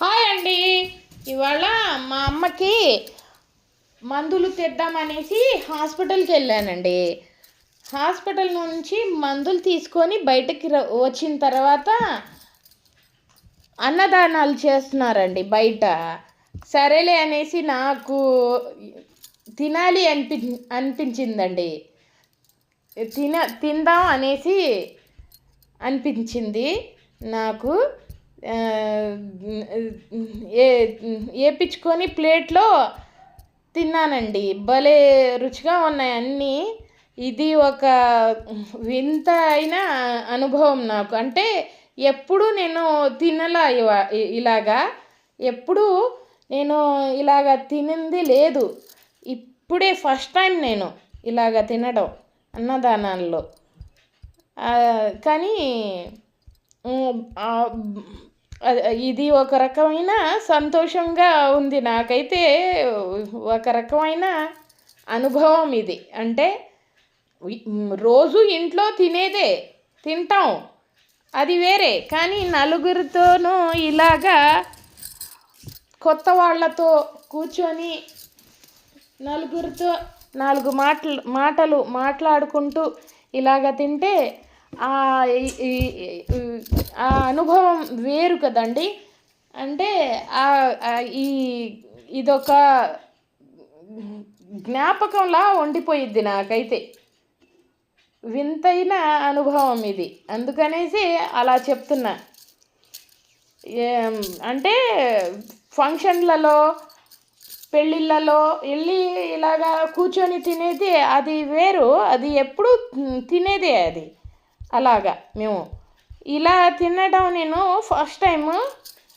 Hi అండి. ఇవాళ మా అమ్మకి మందులు తెద్దామనేసి హాస్పిటల్కి వెళ్ళానండి. హాస్పిటల్ నుంచి మందులు తీసుకొని బయటకి ర- వచ్చిన తర్వాత అన్నదానాలు చేస్తున్నారండి బయట. సరేలే అనేసి నాకు తినాలి అనిపి అనిపించిందండి. తిన తిందాం అనేసి అనిపించింది నాకు. ఏ వేపించుకొని ప్లేట్లో తిన్నానండి. భలే రుచిగా ఉన్నాయి అన్నీ. ఇది ఒక వింత అయిన అనుభవం నాకు. అంటే ఎప్పుడు నేను తినలా ఇలాగా. ఎప్పుడు నేను ఇలాగ తినింది లేదు. ఇప్పుడే ఫస్ట్ టైం నేను ఇలాగ తినడం అన్నదానాల్లో. కానీ ఇది ఒక రకమైన సంతోషంగా ఉంది. నాకైతే ఒక రకమైన అనుభవం ఇది. అంటే రోజు ఇంట్లో తినేదే తింటాం. అది వేరే. కానీ నలుగురితోనూ ఇలాగా కొత్త వాళ్ళతో కూర్చొని నలుగురితో నాలుగు మాటలు మాటలు మాట్లాడుకుంటూ ఇలాగ తింటే ఆ ఆ అనుభవం వేరు కదండి. అంటే ఆ- ఈ ఇదొక జ్ఞాపకంలా ఉండిపోయిద్ది నాకైతే. వింతైన అనుభవం ఇది. అందుకనేసి అలా చెప్తున్నా. ఏం అంటే ఫంక్షన్లలో పెళ్ళిళ్ళలో వెళ్ళి ఇలాగా కూర్చొని తినేది అది వేరు. అది ఎప్పుడు తినేదే అది. అలాగా మేము ఇలా తినడం నేను ఫస్ట్ టైము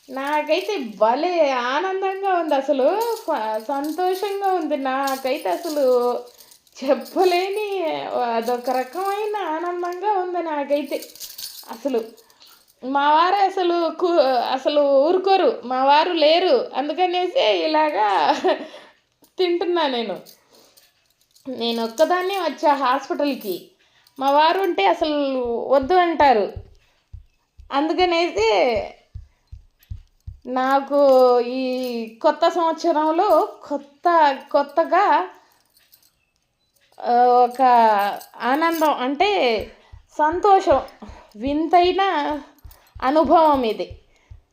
నాకైతే భలే ఆనందంగా ఉంది అసలు సంతోషంగా ఉంది. నాకైతే అసలు చెప్పలేని అదొక రకమైన ఆనందంగా ఉంది నాకైతే. అసలు మా వారు అసలు కూ అసలు ఊరుకోరు మా వారు లేరు అందుకనేసి ఇలాగా తింటున్నా నేను. నేను ఒక్కదాన్నే వచ్చా హాస్పిటల్కి. మా వారు ఉంటే అసలు వద్దు అంటారు. అందుకనేసి నాకు ఈ కొత్త సంవత్సరంలో కొత్త కొత్తగా ఒక ఆనందం అంటే సంతోషం. వింతైన అనుభవం ఇది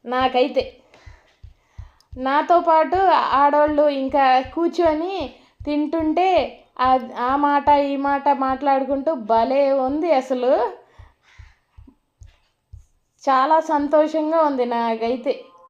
నాకైతే. నాతో పాటు ఆడవాళ్ళు ఇంకా కూర్చొని తింటుంటే ఆ మాట ఈ మాట మాట్లాడుకుంటూ భలే ఉంది అసలు. చాలా సంతోషంగా ఉంది నాకైతే.